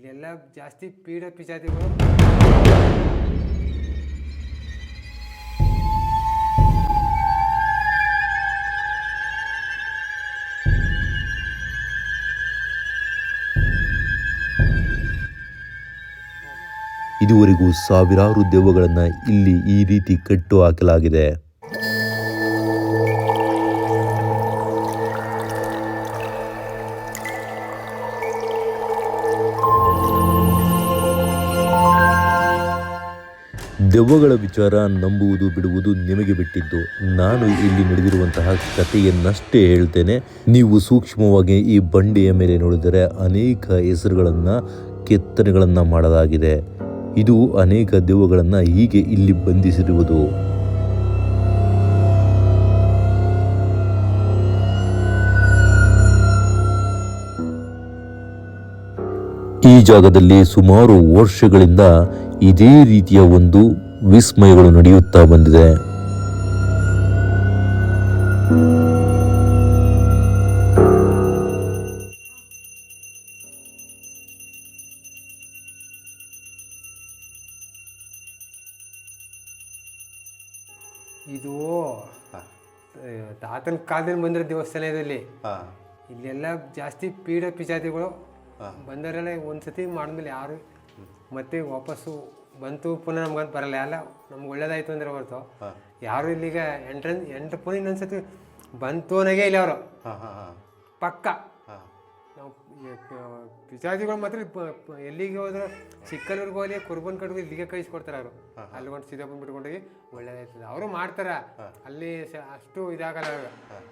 ಇಲ್ಲೆಲ್ಲ ಜಾಸ್ತಿ ಪೀಡ ಪಿಚಾತಿಗಳು ಇದುವರೆಗೂ ಸಾವಿರಾರು ದೆವ್ವಗಳನ್ನು ಇಲ್ಲಿ ಈ ರೀತಿ ಕಟ್ಟು ಹಾಕಲಾಗಿದೆ. ದೆವ್ವಗಳ ವಿಚಾರ ನಂಬುವುದು ಬಿಡುವುದು ನಿಮಗೆ ಬಿಟ್ಟಿದ್ದು. ನಾನು ಇಲ್ಲಿ ನಡೆದಿರುವಂತಹ ಕಥೆಯನ್ನಷ್ಟೇ ಹೇಳ್ತೇನೆ. ನೀವು ಸೂಕ್ಷ್ಮವಾಗಿ ಈ ಬಂಡೆಯ ಮೇಲೆ ನೋಡಿದರೆ ಅನೇಕ ಹೆಸರುಗಳನ್ನು, ಕೆತ್ತನೆಗಳನ್ನು ಮಾಡಲಾಗಿದೆ. ಇದು ಅನೇಕ ದೆವ್ವಗಳನ್ನು ಹೀಗೆ ಇಲ್ಲಿ ಬಂಧಿಸಿರುವುದು. ಈ ಜಾಗದಲ್ಲಿ ಸುಮಾರು ವರ್ಷಗಳಿಂದ ಇದೇ ರೀತಿಯ ಒಂದು ವಿಸ್ಮಯಗಳು ನಡೆಯುತ್ತಾ ಬಂದಿದೆ. ಇದು ತಾತನ ಕಾಲದಲ್ಲಿ ಬಂದಿರೋ ದೇವಸ್ಥಾನ ಇದರಲ್ಲಿ ಹಾಂ. ಇಲ್ಲೆಲ್ಲ ಜಾಸ್ತಿ ಪೀಡ ಪಿಚಾತಿಗಳು ಬಂದವರೆಲ್ಲ ಒಂದ್ಸತಿ ಮಾಡಿದ್ಮೇಲೆ ಯಾರು ಮತ್ತೆ ವಾಪಸ್ಸು ಬಂತು ಪುನಃ ನಮ್ಗಂತ ಬರಲ್ಲ. ಎಲ್ಲ ನಮ್ಗೆ ಒಳ್ಳೇದಾಯ್ತು ಅಂದ್ರೆ ಹೊರತು. ಯಾರು ಇಲ್ಲಿಗ ಎಂಟ್ರೆನ್ಸ್ ಎಂಟು ಪುನಃ ಇನ್ನೊಂದ್ಸತಿ ಬಂತು ಅನ್ನೋಗೆ ಇಲ್ಲ ಅವರು. ಹಾಂ ಹಾಂ ಹಾಂ. ಪಕ್ಕ. ಹಾಂ. ನಾವು ಪಿಚಾತಿಗಳು ಮಾತ್ರ ಪ- ಪ- ಎಲ್ಲಿಗೆ ಹೋದ್ರೆ ಚಿಕ್ಕಲ್ಲೂರ್ಗೆ ಹೋಗಿ ಕುರ್ಬನ್ ಕಡೆಗೂ ಇಲ್ಲಿಗೆ ಕಳಿಸ್ಕೊಡ್ತಾರೆ ಅವರು. ಅಲ್ಲಿ ಒಂದು ಸೀದಾ ಬಂದ್ಬಿಟ್ಕೊಂಡೋಗಿ ಒಳ್ಳೇದಾಯ್ತದೆ. ಅವರು ಮಾಡ್ತಾರ. ಅಲ್ಲಿ ಸ- ಅಷ್ಟು ಇದಾಗಲ್ಲ ಅವ್ರು.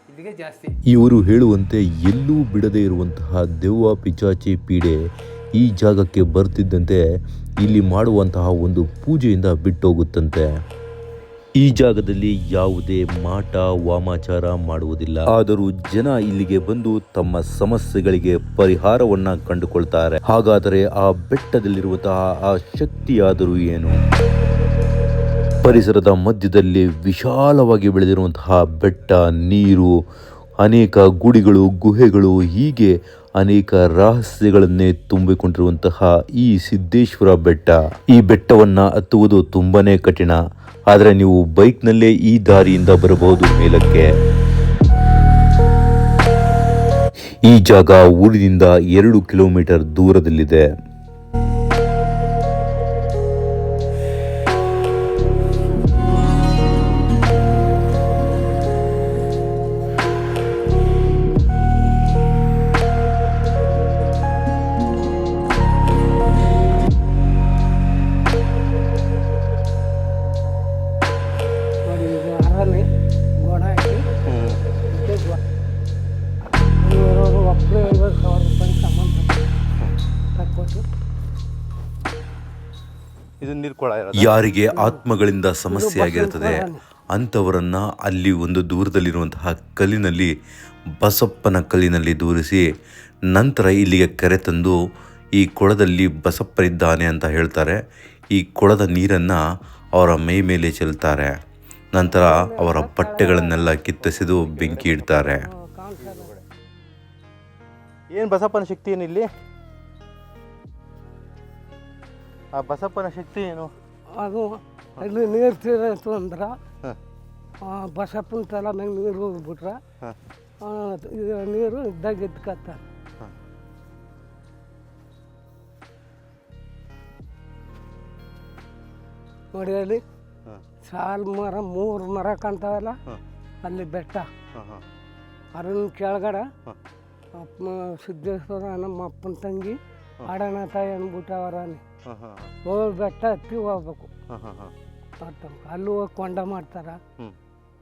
ಇಲ್ಲಿಗೆ ಜಾಸ್ತಿ. ಇವರು ಹೇಳುವಂತೆ ಎಲ್ಲೂ ಬಿಡದೇ ಇರುವಂತಹ ದೆವ್ವ ಪಿಚಾಚಿ ಪೀಡೆ ಈ ಜಾಗಕ್ಕೆ ಬರ್ತಿದ್ದಂತೆ ಇಲ್ಲಿ ಮಾಡುವಂತಹ ಒಂದು ಪೂಜೆಯಿಂದ ಬಿಟ್ಟೋಗುತ್ತಂತೆ. ಈ ಜಾಗದಲ್ಲಿ ಯಾವುದೇ ಮಾಟ, ವಾಮಾಚಾರ ಮಾಡುವುದಿಲ್ಲ. ಆದರೂ ಜನ ಇಲ್ಲಿಗೆ ಬಂದು ತಮ್ಮ ಸಮಸ್ಯೆಗಳಿಗೆ ಪರಿಹಾರವನ್ನ ಕಂಡುಕೊಳ್ತಾರೆ. ಹಾಗಾದರೆ ಆ ಬೆಟ್ಟದಲ್ಲಿರುವಂತಹ ಆ ಶಕ್ತಿಯಾದರೂ ಏನು? ಪರಿಸರದ ಮಧ್ಯದಲ್ಲಿ ವಿಶಾಲವಾಗಿ ಬೆಳೆದಿರುವಂತಹ ಬೆಟ್ಟ, ನೀರು, ಅನೇಕ ಗುಡಿಗಳು, ಗುಹೆಗಳು ಹೀಗೆ ಅನೇಕ ರಹಸ್ಯಗಳನ್ನೇ ತುಂಬಿಕೊಂಡಿರುವಂತಹ ಈ ಸಿದ್ದೇಶ್ವರ ಬೆಟ್ಟ. ಈ ಬೆಟ್ಟವನ್ನ ಹತ್ತುವುದು ತುಂಬಾನೇ ಕಠಿಣ. ಆದರೆ ನೀವು ಬೈಕ್ನಲ್ಲೇ ಈ ದಾರಿಯಿಂದ ಬರಬಹುದು ಮೇಲಕ್ಕೆ. ಈ ಜಾಗ ಊರಿನಿಂದ ಎರಡು ಕಿಲೋಮೀಟರ್ ದೂರದಲ್ಲಿದೆ. ಇದು ನೀರ್ಕೊಳ ಇರೋದು. ಯಾರಿಗೆ ಆತ್ಮಗಳಿಂದ ಸಮಸ್ಯೆ ಆಗಿರುತ್ತದೆ ಅಂಥವರನ್ನ ಅಲ್ಲಿ ಒಂದು ದೂರದಲ್ಲಿರುವಂತಹ ಕಲ್ಲಿನಲ್ಲಿ ಬಸಪ್ಪನ ಕಲ್ಲಿನಲ್ಲಿ ದೂರಿಸಿ ನಂತರ ಇಲ್ಲಿಗೆ ಕರೆತಂದು ಈ ಕೊಳದಲ್ಲಿ ಬಸಪ್ಪರಿದ್ದಾನೆ ಅಂತ ಹೇಳ್ತಾರೆ. ಈ ಕೊಳದ ನೀರನ್ನು ಅವರ ಮೈ ಮೇಲೆ ಚೆಲ್ತಾರೆ. ನಂತರ ಅವರ ಬಟ್ಟೆಗಳನ್ನೆಲ್ಲ ಕಿತ್ತೆಸೆದು ಬೆಂಕಿ ಇಡ್ತಾರೆ. ಏನು ಬಸಪ್ಪನ ಶಕ್ತಿ ಏನು ಆ ಬಸಪ್ಪನ ಶಕ್ತಿ ಏನು? ಅದು ಅಲ್ಲಿ ನೀರು ತೀರತ್ತು ಅಂದ್ರೆ ಬಸಪ್ಪನ ತಲ ಮ್ಯಾಗ ನೀರು ಹೋಗ್ಬಿಟ್ರೆ ಇದು ನೀರು ಇದ್ದಾಗ ಎದ್ಕತ್ತ ಹಾಂ. ನೋಡಿ ಅಲ್ಲಿ ಸಾಲ್ ಮರ ಮೂರು ಮರ ಕಾಣ್ತಾವಲ್ಲ? ಅಲ್ಲಿ ಬೆಟ್ಟ. ಅದನ್ನ ಕೆಳಗಡೆ ಅಪ್ಪ ಸಿದ್ದೇಶ್ವರ ನಮ್ಮ ಅಪ್ಪನ ತಂಗಿ ಆಡಣ ತಾಯಿ ಅಂದ್ಬಿಟ್ಟು ಹಾಂ ಹಾಂ ಹೋಗಿ ಬೆಟ್ಟ ಹತ್ತಿ ಹೋಗ್ಬೇಕು. ಅಲ್ಲೂ ಹೋಗಿ ಕೊಂಡ ಮಾಡ್ತಾರ.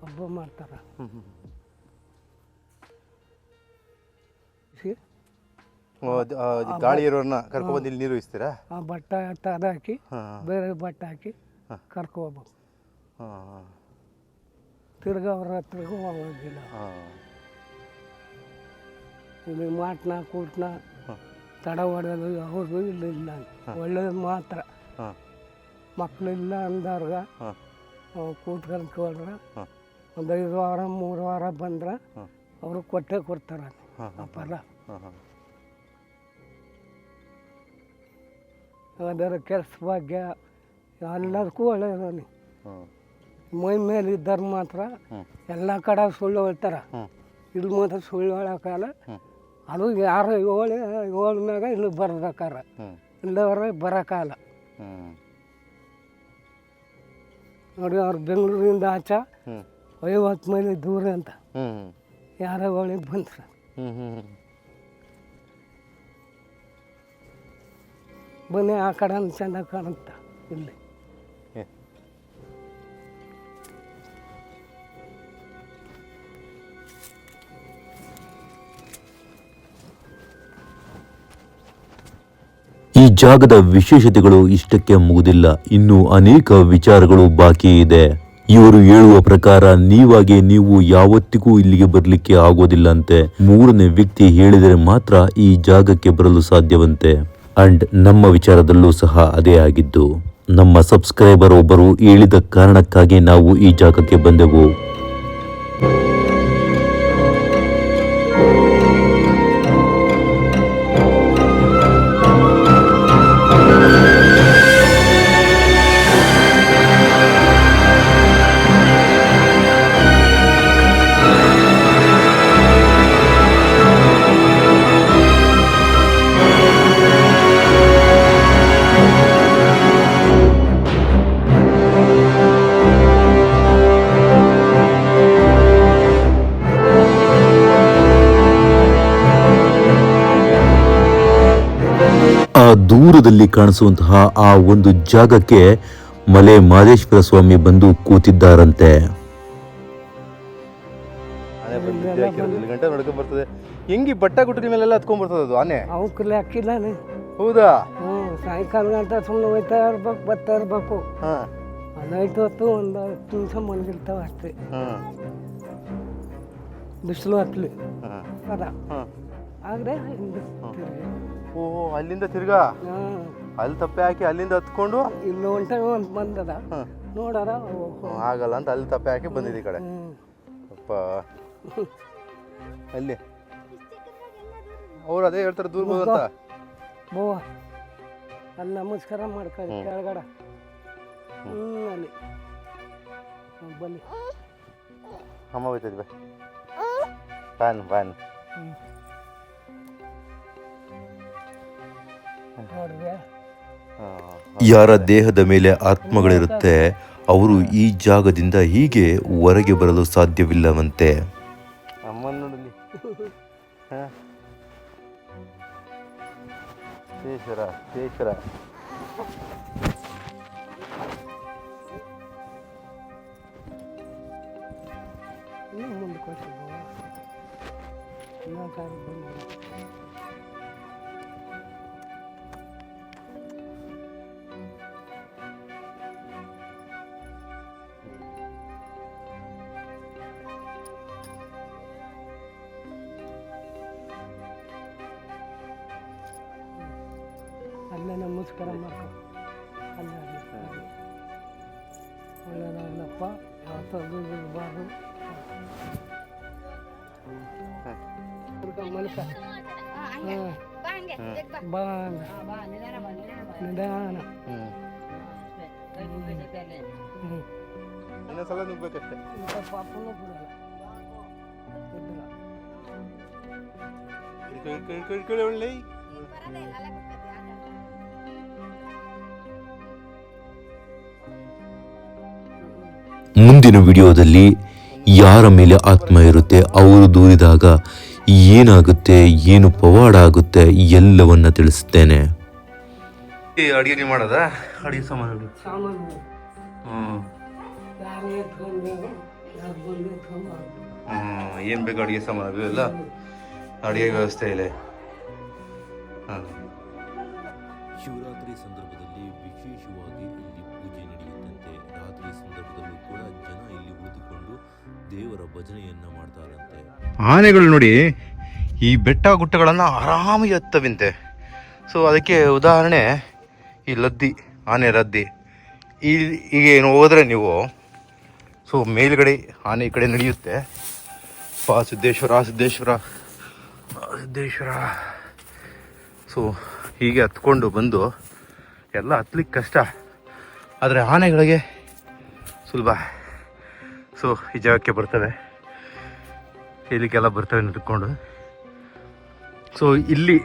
ಹಬ್ಬ ಮಾಡ್ತಾರ. ಗಾಳಿ ಇರೋರನ್ನ ಕರ್ಕೊಂಡ್ಬಂದು ಇಲ್ಲಿ ನೀರು ಇಸ್ತೀರಾ? ಆ ಬಟ್ಟ ತದ ಹಾಕಿ ಬೇರೆ ಬಟ್ಟೆ ಹಾಕಿ. ಕರ್ಕೊ ಹೋಗ್ಬೇಕು. ತಿರ್ಗ ಅವ್ರ ಹತ್ರಗೂ ಹೋಗೋದಿಲ್ಲ. ಇಲ್ಲಿ ಮಾಟ್ನ ಕೂಟ್ನ ತಡ ಹೊಡೆದು ಅವರು ಇಲ್ಲ ಇಲ್ಲ ಒಳ್ಳೇದು ಮಾತ್ರ. ಮಕ್ಕಳಿಲ್ಲ ಅಂದವ್ರಿಗೆ ಕೂತ್ಕೊಂಡು ಹೋದ್ರೆ ಒಂದು ಐದು ವಾರ ಮೂರು ವಾರ ಬಂದ್ರೆ ಅವರು ಕೊಟ್ಟೆ ಕೊಡ್ತಾರೆ. ಅಪ್ಪಲ್ಲ ಅದರ ಕೆಲಸ ಭಾಗ್ಯ ಎಲ್ಲದಕ್ಕೂ ಒಳ್ಳೆಯದಾನೆ ಹ್ಞೂ ಮೈ ಮೇಲೆ ಇದ್ದವ್ರು ಮಾತ್ರ ಎಲ್ಲ ಕಡೆ ಸುಳ್ಳು ಹೇಳ್ತಾರೆ. ಇಲ್ಲಿ ಮಾತ್ರ ಸುಳ್ಳು ಹೇಳೋಕ್ಕಲ್ಲ. ಅದು ಯಾರು ಏಳು ಏಳು ಮ್ಯಾಗ ಇಲ್ಲಿ ಬರ್ಬೇಕಾರ. ಬರೋಕ್ಕಲ್ಲ ಹ್ಞೂ ನೋಡಿ ಅವ್ರು ಬೆಂಗಳೂರಿಂದ ಆಚೆ ಐವತ್ತು ಮೈಲಿ ದೂರ ಅಂತ. ಯಾರೋ ಒಳಗೆ ಬಂದ್ರೆ. ಬನ್ನಿ ಆ ಕಡೆ ಚೆಂದ ಕಾಣುತ್ತ ಇಲ್ಲಿ. ಈ ಜಾಗದ ವಿಶೇಷತೆಗಳು ಇಷ್ಟಕ್ಕೆ ಮುಗುದಿಲ್ಲ. ಇನ್ನು ಅನೇಕ ವಿಚಾರಗಳು ಬಾಕಿ ಇದೆ. ಇವರು ಹೇಳುವ ಪ್ರಕಾರ ನೀವಾಗಿ ನೀವು ಯಾವತ್ತಿಗೂ ಇಲ್ಲಿಗೆ ಬರಲಿಕ್ಕೆ ಆಗೋದಿಲ್ಲ ಅಂತೆ ಮೂರನೇ ವ್ಯಕ್ತಿ ಹೇಳಿದರೆ ಮಾತ್ರ ಈ ಜಾಗಕ್ಕೆ ಬರಲು ಸಾಧ್ಯವಂತೆ. ಅಂಡ್ ನಮ್ಮ ವಿಚಾರದಲ್ಲೂ ಸಹ ಅದೇ ಆಗಿದ್ದು. ನಮ್ಮ ಸಬ್ಸ್ಕ್ರೈಬರ್ ಒಬ್ಬರು ಹೇಳಿದ ಕಾರಣಕ್ಕಾಗಿ ನಾವು ಈ ಜಾಗಕ್ಕೆ ಬಂದೆವು. ದೂರದಲ್ಲಿ ಕಾಣಿಸುವಂತಹ ಆ ಒಂದು ಜಾಗಕ್ಕೆ ಮಲೆ ಮಾದೇಶ್ವರ ಸ್ವಾಮಿ ಬಂದು ಕೂತಿದ್ದಾರಂತೆ. ಹೆಂಗಿ ಬಟ್ಟ ಗುಟ್ಟಿನ ಮೇಲೆಲ್ಲ ಹತ್ಕೊಂಡ್ ಬರ್ತದೆ ಅದು? ಆನೆ. ಕಲೆ ಲೆಕ್ಕಿಲ್ಲ ಹೌದಾ? ಸಾಯಂಕಾಲ ಗಂಟ ಸುಮ್ಮನೆ ಹೋಯ್ತಾ ಇರ್ಬೇಕು ಬರ್ತಾ ಇರ್ಬೇಕು. ಹಾ. ಅದೈದು ಹೊತ್ತು ಒಂದು ಹತ್ತು ನಿಮಿಷ ಮಲಗಿರ್ತಾವ ಅಷ್ಟೇ. ಹಾ. ಬಿಸಿಲು ಹತ್ತಲಿ ಹಾ. ಅದ. ಹಾ. ಆದರೆ. ಓಹೋ ಅಲ್ಲಿಂದ ತಿರ್ಗಾ? ಅಲ್ಲಿ ತಪ್ಪೆ ಹಾಕಿ ಅಲ್ಲಿಂದ ಹತ್ಕೊಂಡು? ಇಲ್ಲಿ ಒಂಟ ಬಂದದ. ಹ್ಮ್, ಆಗಲ್ಲ ಅಂತ ಅಲ್ಲಿ ತಪ್ಪೆ ಹಾಕಿ ಬಂದಿದೆ ಈ ಕಡೆ. ಹ್ಞೂ ಅಪ್ಪ. ಅಲ್ಲಿ. ಅವ್ರು ಅದೇ ಹೇಳ್ತಾರೆ ದೂರ ಅಂತ ಬೋ ಅಲ್ಲಿ ನಮಸ್ಕಾರ ಮಾಡ್ಕೊಳ್ಳಿ ಕೆಳಗಡೆ. ಹ್ಞೂ ಅಲ್ಲಿ. ಬನ್ನಿ. ಅಮ್ಮ ಹೋಯ್ತದೆ ಬನ್ ಬನ್ ಫ್ಯಾನ್ ಯಾರ ದೇಹದ ಮೇಲೆ ಆತ್ಮಗಳಿರುತ್ತೆ ಅವರು ಈ ಜಾಗದಿಂದ ಹೀಗೆ ಹೊರಗೆ ಬರಲು ಸಾಧ್ಯವಿಲ್ಲವಂತೆ. ಅಮ್ಮನ ಅಲ್ಲೇ ನಮಸ್ಕಾರ ಮಾಡ್ಕೊ. ಅಲ್ಲೇ. ಒಳ್ಳೆಯದಾಗಲಪ್ಪ ಯಾವತ್ತೂ ಇರಬಾರ್ದು ಮಲ್ಕ ಬಾ ನಿಧಾನ ಇನ್ನೊಂದ್ಸಲ ನುಗ್ಬೇಕಷ್ಟೇ. ಪಾಪನೂ ಬಿಡಲ್ಲ. ಬಿಡಲ್ಲ ಇಟ್ಕೊಳ್ಳಿ ಒಳ್ಳೆ. ಮುಂದಿನ ವಿಡಿಯೋದಲ್ಲಿ ಯಾರ ಮೇಲೆ ಆತ್ಮ ಇರುತ್ತೆ ಅವರು ದೂರಿದಾಗ ಏನಾಗುತ್ತೆ ಏನು ಪವಾಡ ಆಗುತ್ತೆ ಎಲ್ಲವನ್ನ ತಿಳಿಸುತ್ತೇನೆ ಅಡಿಗೆ ಮಾಡೋದಾ? ಅಡಿಗೆ ಸಾಮಾನುಗಳು ಏನು ಬೇಕು ಅಡಿಗೆ ಸಾಮಾನು ಎಲ್ಲ ಅಡುಗೆ ವ್ಯವಸ್ಥೆ ಇದೆ. ಹಾಂ ಶಿವರಾತ್ರಿ ಸಂದರ್ಭದಲ್ಲಿ ದೇವರ ಭಜನೆಯನ್ನ ಮಾಡ್ತಾರಂತೆ. ಆನೆಗಳು ನೋಡಿ, ಈ ಬೆಟ್ಟ ಗುಟ್ಟಗಳನ್ನು ಆರಾಮಾಗಿ ಹತ್ತವಿಂತೆ ಸೊ ಅದಕ್ಕೆ ಉದಾಹರಣೆ, ಈ ಲದ್ದಿ, ಆನೆ ಲದ್ದಿ. ಈ ಈಗ ಏನು ಹೋದರೆ ನೀವು ಸೊ ಮೇಲ್ಗಡೆ, ಆನೆ ಈ ಕಡೆ ನಡೆಯುತ್ತೆ. ಪಾ ಸಿದ್ದೇಶ್ವರ ಸಿದ್ದೇಶ್ವರ ಸಿದ್ದೇಶ್ವರ. ಸೊ ಹೀಗೆ ಹತ್ಕೊಂಡು ಬಂದು, ಎಲ್ಲ ಹತ್ಲಿಕ್ಕೆ ಕಷ್ಟ. ಆದರೆ ಆನೆಗಳಿಗೆ ಸುಲಭ. ಸೊ, ಈ ಜಾಗಕ್ಕೆ ಬರ್ತವೆ. ಇಲ್ಲಿಗೆಲ್ಲ ಬರ್ತವೆ ನಿಂತ್ಕೊಂಡು ಸೊ, ಇಲ್ಲಿ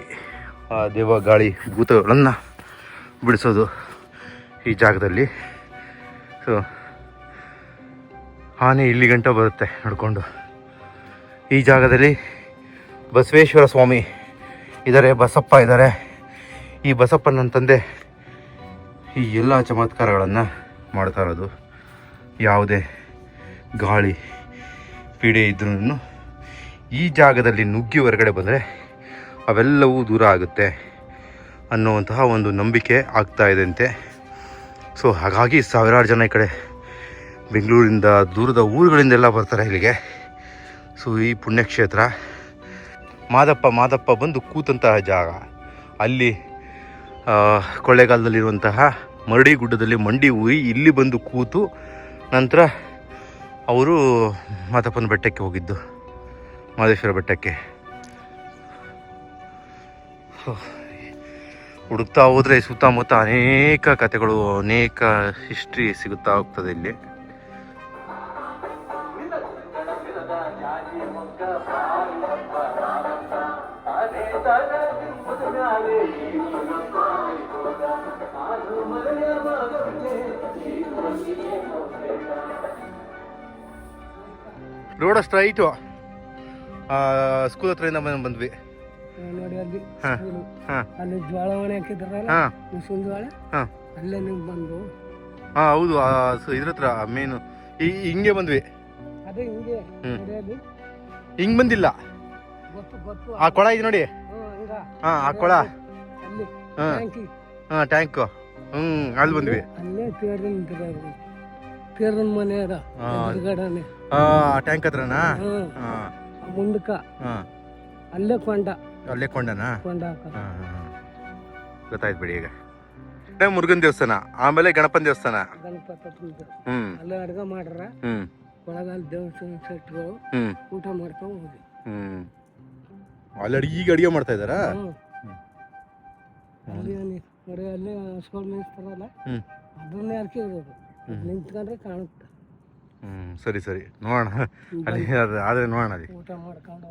ಆ ದೇವ ಗಾಳಿ ಭೂತಗಳನ್ನು ಬಿಡಿಸೋದು ಈ ಜಾಗದಲ್ಲಿ. ಸೊ, ಆನೆ ಇಲ್ಲಿ ಗಂಟ ಬರುತ್ತೆ ನಡ್ಕೊಂಡು. ಈ ಜಾಗದಲ್ಲಿ ಬಸವೇಶ್ವರ ಸ್ವಾಮಿ ಇದ್ದಾರೆ ಬಸಪ್ಪ ಇದ್ದಾರೆ ಈ ಬಸಪ್ಪ ನನ್ನ ತಂದೆ ಈ ಎಲ್ಲ ಚಮತ್ಕಾರಗಳನ್ನು ಮಾಡ್ತಾ ಇರೋದು. ಯಾವುದೇ ಗಾಳಿ ಪೀಡೆ ಇದ್ರೂ ಈ ಜಾಗದಲ್ಲಿ ನುಗ್ಗಿ ಹೊರಗಡೆ ಬಂದರೆ ಅವೆಲ್ಲವೂ ದೂರ ಆಗುತ್ತೆ ಅನ್ನುವಂತಹ ಒಂದು ನಂಬಿಕೆ ಆಗ್ತಾ ಇದೆ ಅಂತೆ ಸೊ ಹಾಗಾಗಿ ಸಾವಿರಾರು ಜನ ಈ ಕಡೆ ಬೆಂಗಳೂರಿಂದ ದೂರದ ಊರುಗಳಿಂದೆಲ್ಲ ಬರ್ತಾರೆ ಇಲ್ಲಿಗೆ. ಸೊ ಈ ಪುಣ್ಯಕ್ಷೇತ್ರ ಮಾದಪ್ಪ ಮಾದಪ್ಪ ಬಂದು ಕೂತಂತಹ ಜಾಗ. ಅಲ್ಲಿ ಕೊಳ್ಳೇಗಾಲದಲ್ಲಿರುವಂತಹ ಮರಡಿ ಗುಡ್ಡದಲ್ಲಿ ಮಂಡಿ ಊರಿ ಇಲ್ಲಿ ಬಂದು ಕೂತು ನಂತರ ಅವರು ಮಾದಪ್ಪನ ಬೆಟ್ಟಕ್ಕೆ ಹೋಗಿದ್ದು ಮಾದೇಶ್ವರ ಬೆಟ್ಟಕ್ಕೆ. ಹುಡುಕ್ತಾ ಹೋದರೆ ಸುತ್ತಮುತ್ತ ಅನೇಕ ಕಥೆಗಳು, ಅನೇಕ ಹಿಸ್ಟ್ರಿ ಸಿಗುತ್ತಾ ಹೋಗ್ತದೆ ಇಲ್ಲಿ ರೋಡ ಸ್ಟ್ರೈಟು. ಸ್ಕೂಲ್ ಹತ್ರದಿಂದ ಬಂದ್- ಬಂದ್ವಿ. ನೋಡಿ ಅಲ್ಲಿ ಹಾ. ಸ್ಕೂಲು. ಹಾಂ. ಅಲ್ಲಿ ಜ್ವಾಳ ಒಣ ಹಾಕಿದ್ರಲ್ಲ? ಮುಸುನ್ ಹಾಂ. ಅಲ್ಲೇ ನೀವು ಬಂದು. ಹಾಂ ಹೌದು ಇದ್ರ ಹತ್ರ ಮೇನು ಹಿಂಗೆ ಬಂದ್ವಿ. ಅದೇ ಹಿಂಗೆ ಹ್ಮ್. ಹಿಂಗೆ ಬಂದಿಲ್ಲ. ಆ ಕೊಳ ಇದೆ ನೋಡಿ. ಹಾಂ ಆ ಕೊಳ. ಅಲ್ಲಿ ಹಾಂ. ಟ್ಯಾಂಕಿ. ಹಾಂ ಟ್ಯಾಂಕು. ಹ್ಞೂ ಅಲ್ಲಿ ಬಂದ್ವಿ. ಅಲ್ಲೇ ತೀರ್ದನ ಮನೆ ಅದ ಹಾ. ಎದುರುಗಡೆನೆ. ಆ ಟ್ಯಾಂಕ್ ಹತ್ರನಾ? ಹ್ಮ್ ಹಾಂ. ಮುಂದಕ್ಕ. ಹಾಂ. ಅಲ್ಲೇ ಕೊಂಡ. ಅಲ್ಲೇ ಕೊಂಡನಾ? ಕೊಂಡ ಹಾಕ. ಹಾಂ ಹಾಂ ಗೊತ್ತಾಯ್ತು ಬಿಡಿ ಈಗ. ಇದೇ ಮುರುಗನ್ ದೇವಸ್ಥಾನ ಆಮೇಲೆ ಗಣಪನ ದೇವಸ್ಥಾನ. ಗಣಪತಿ ಅಲ್ಲೇ ಅಡ್ಗೆ ಮಾಡ್ರ. ಹ್ಞೂ ಒಳಗಲ್ಲಿ ದೇವಸ್ಥಾನ ಸೆಟ್ಗಳು. ಹ್ಞೂ ಊಟ ಮಾಡ್ಕೊಂಡು ಹೋಗಿ. ಹ್ಞೂ ಅಲ್ಲಿ ಅಡಿಗೆ ಈಗ ಅಡಿಗೆ ಮಾಡ್ತಾ ಇದ್ದಾರಾ? ಹ್ಮ್. ಅಲ್ಲಿ ಏನಿ- ಅಲ್ಲೇ ಸ್ಕೂಲ್ ಮೇಯಿಸ್ತಾರಲ್ಲ? ಹ್ಞೂ ಅದನ್ನೇ ಅರ್ಕೆ ಇರೋದು. ನಿಂತ್ಕೊಂಡ್ರೆ ಕಾಣುತ್ತೆ. ಹ್ಞೂ ಸರಿ ಸರಿ. ನೋಡೋಣ. ಅಲ್ಲಿ ಅದು ಆದರೆ ನೋಡೋಣ ಅಲ್ಲಿ. ಊಟ ಮಾಡ್ಕೊಂಡು